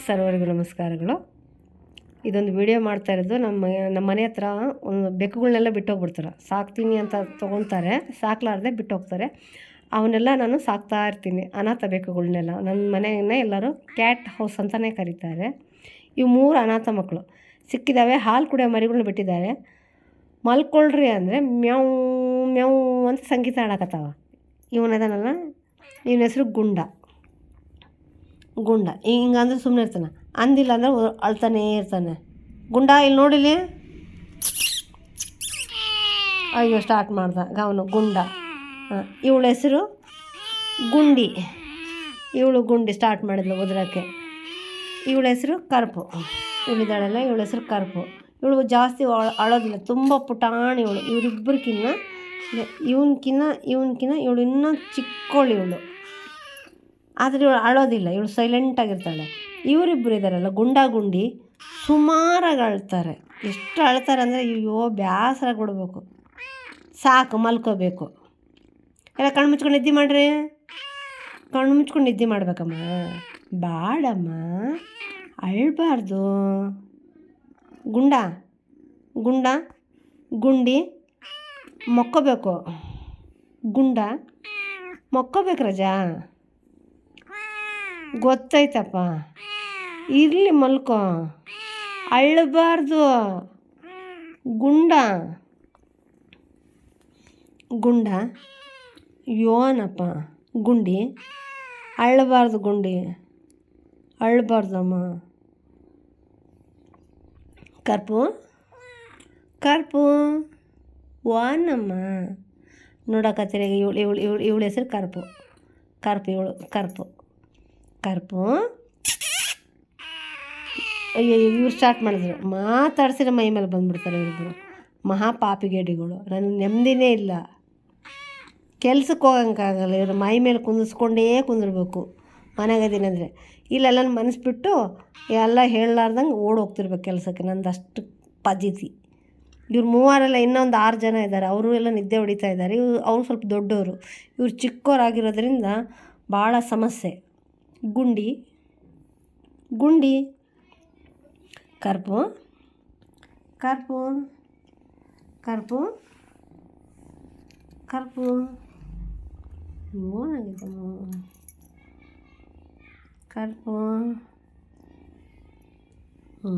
ಸರ್ವರಿಗೂ ನಮಸ್ಕಾರಗಳು. ಇದೊಂದು ವಿಡಿಯೋ ಮಾಡ್ತಾ ಇರೋದು ನಮ್ಮ ನಮ್ಮ ಮನೆ ಹತ್ರ ಒಂದು ಬೆಕ್ಕುಗಳನ್ನೆಲ್ಲ ಬಿಟ್ಟೋಗ್ಬಿಡ್ತಾರೆ. ಸಾಕ್ತೀನಿ ಅಂತ ತೊಗೊತಾರೆ, ಸಾಕ್ಲಾರ್ದೆ ಬಿಟ್ಟೋಗ್ತಾರೆ. ಅವನ್ನೆಲ್ಲ ನಾನು ಸಾಕ್ತಾ ಇರ್ತೀನಿ, ಅನಾಥ ಬೆಕ್ಕುಗಳನ್ನೆಲ್ಲ ನನ್ನ ಮನೆಯನ್ನೇ ಎಲ್ಲರೂ ಕ್ಯಾಟ್ ಹೌಸ್ ಅಂತಲೇ ಕರೀತಾರೆ. ಇವು ಮೂರು ಅನಾಥ ಮಕ್ಕಳು ಸಿಕ್ಕಿದ್ದಾವೆ ಹಾಲು ಕುಡಿಯೋ ಮರಿಗಳನ್ನ ಬಿಟ್ಟಿದ್ದಾರೆ. ಮಲ್ಕೊಳ್ರಿ ಅಂದರೆ ಮ್ಯಾವ್ ಮ್ಯಾವ್ ಅಂತ ಸಂಗೀತ ಹಾಡಕತ್ತಾವ. ಇವನದನಲ್ಲ, ಇವನ ಹೆಸರು ಗುಂಡ. ಗುಂಡ. ಹಿಂಗಂದ್ರೆ ಸುಮ್ಮನೆ ಇರ್ತಾನೆ. ಅಂದಿಲ್ಲ ಅಂದ್ರೆ ಅಳ್ತಾನೇ ಇರ್ತಾನೆ. ಗುಂಡ ಇಲ್ಲಿ ನೋಡಿಲಿ ಅಯ್ಯೋ ಸ್ಟಾರ್ಟ್ ಮಾಡ್ದ. ಗವನು ಗುಂಡ. ಇವಳ ಹೆಸರು? ಗುಂಡಿ. ಇವಳು ಗುಂಡಿ ಸ್ಟಾರ್ಟ್ ಮಾಡಿದ್ಲು ಉದ್ರಕ್ಕೆ. ಇವಳ ಹೆಸರು ಕರ್ಪು. ಇವಳಿದ್ದಾಳಲ್ಲ ಇವಳ ಹೆಸರು ಕರ್ಪು. ಇವಳು ಜಾಸ್ತಿ ಅಳ- ಅಳೋದಿಲ್ಲ, ತುಂಬ ಪುಟಾಣಿ ಇವಳು. ಇವರಿಬ್ಬರಿಗಿನ್ನ ಇವನ್ಕಿನ್ನ ಇವನ್ಕಿನ್ನ ಇವಳು ಇನ್ನೂ ಚಿಕ್ಕವಳು ಇವಳು. ಆದರೆ ಇವಳು ಅಳೋದಿಲ್ಲ ಇವಳು ಸೈಲೆಂಟಾಗಿರ್ತಾಳೆ ಇವರಿಬ್ಬರು ಇದ್ದಾರಲ್ಲ ಗುಂಡಾ ಗುಂಡಿ ಸುಮಾರಾಗಿ ಅಳ್ತಾರೆ ಎಷ್ಟು ಅಳ್ತಾರೆ ಅಂದರೆ, ಅಯ್ಯೋ ಬೇಸರ ಕೊಡಬೇಕು. ಸಾಕು, ಮಲ್ಕೋಬೇಕು. ಎಲ್ಲ ಕಣ್ಣು ಮುಚ್ಕೊಂಡು ನಿದ್ದೆ ಮಾಡ್ರಿ. ಕಣ್ಣು ಮುಚ್ಕೊಂಡು ನಿದ್ದೆ ಮಾಡ್ಬೇಕಮ್ಮ. ಬಾಡಮ್ಮ, ಅಳ್ಬಾರ್ದು. ಗುಂಡ ಗುಂಡ, ಗುಂಡಿ, ಮೊಕ್ಕೋಬೇಕು. ಗುಂಡ, ಮೊಕ್ಕೋಬೇಕು ರಜಾ. ಗೊತ್ತಾಯ್ತಪ್ಪ ಇರಲಿ ಮಲ್ಕೋ. ಅಳ್ಳಬಾರ್ದು ಗುಂಡ. ಗುಂಡ? ಯೋನಪ್ಪ. ಗುಂಡಿ? ಅಳ್ಳಬಾರ್ದು ಗುಂಡಿ. ಅಳ್ಳಬಾರ್ದಮ್ಮ ಕರ್ಪು? ಕರ್ಪು? ವಾನಮ್ಮ. ನೋಡಕತ್ತೀರ ಇವಳು ಇವಳು ಇವಳು ಇವಳು ಹೆಸರು ಕರ್ಪು. ಕರ್ಪು, ಇವಳು, ಕರ್ಪು. ಕರ್ಪು. ಅಯ್ಯೋ ಇವ್ರು ಸ್ಟಾರ್ಟ್ ಮಾಡಿದ್ರು. ಮಾತಾಡ್ಸಿರೋ ಮೈ ಮೇಲೆ ಬಂದ್ಬಿಡ್ತಾರೆ ಇವ್ರಿಬ್ರು. ಮಹಾ ಪಾಪಿಗೇಡಿಗಳು ನನಗೆ ನೆಮ್ಮದಿನೇ ಇಲ್ಲ. ಕೆಲ್ಸಕ್ಕೆ ಹೋಗಂಗಾಗಲ್ಲ. ಇವರು ಮೈ ಮೇಲೆ ಕುಂದಿಸ್ಕೊಂಡೇ ಕುಂದಿರ್ಬೇಕು ಮನೆಗದೀನಿ ಅಂದರೆ. ಇಲ್ಲೆಲ್ಲ ಮನಸ್ಬಿಟ್ಟು ಎಲ್ಲ ಹೇಳಲಾರ್ದಂಗೆ ಹೋಗ್ತಿರ್ಬೇಕು ಕೆಲಸಕ್ಕೆ. ನಂದು ಅಷ್ಟು ಪದ್ಧತಿ. ಇವ್ರು ಮೂವರೆಲ್ಲ ಇನ್ನೊಂದು ಆರು ಜನ ಇದ್ದಾರೆ. ಅವರು ಎಲ್ಲ ನಿದ್ದೆ ಹೊಡಿತಾ ಇದ್ದಾರೆ. ಇವ್ರು, ಅವ್ರು ಸ್ವಲ್ಪ ದೊಡ್ಡವರು. ಇವ್ರು ಚಿಕ್ಕವರಾಗಿರೋದ್ರಿಂದ ಭಾಳ ಸಮಸ್ಯೆ. ಗುಂಡಿ ಗುಂಡಿ ಕರ್ಪು ಕರ್ಪು ಕರ್ಪು ಕರ್ಪು ಏನಾಗಿದೆ ಕರ್ಪು ಹ್ಞೂ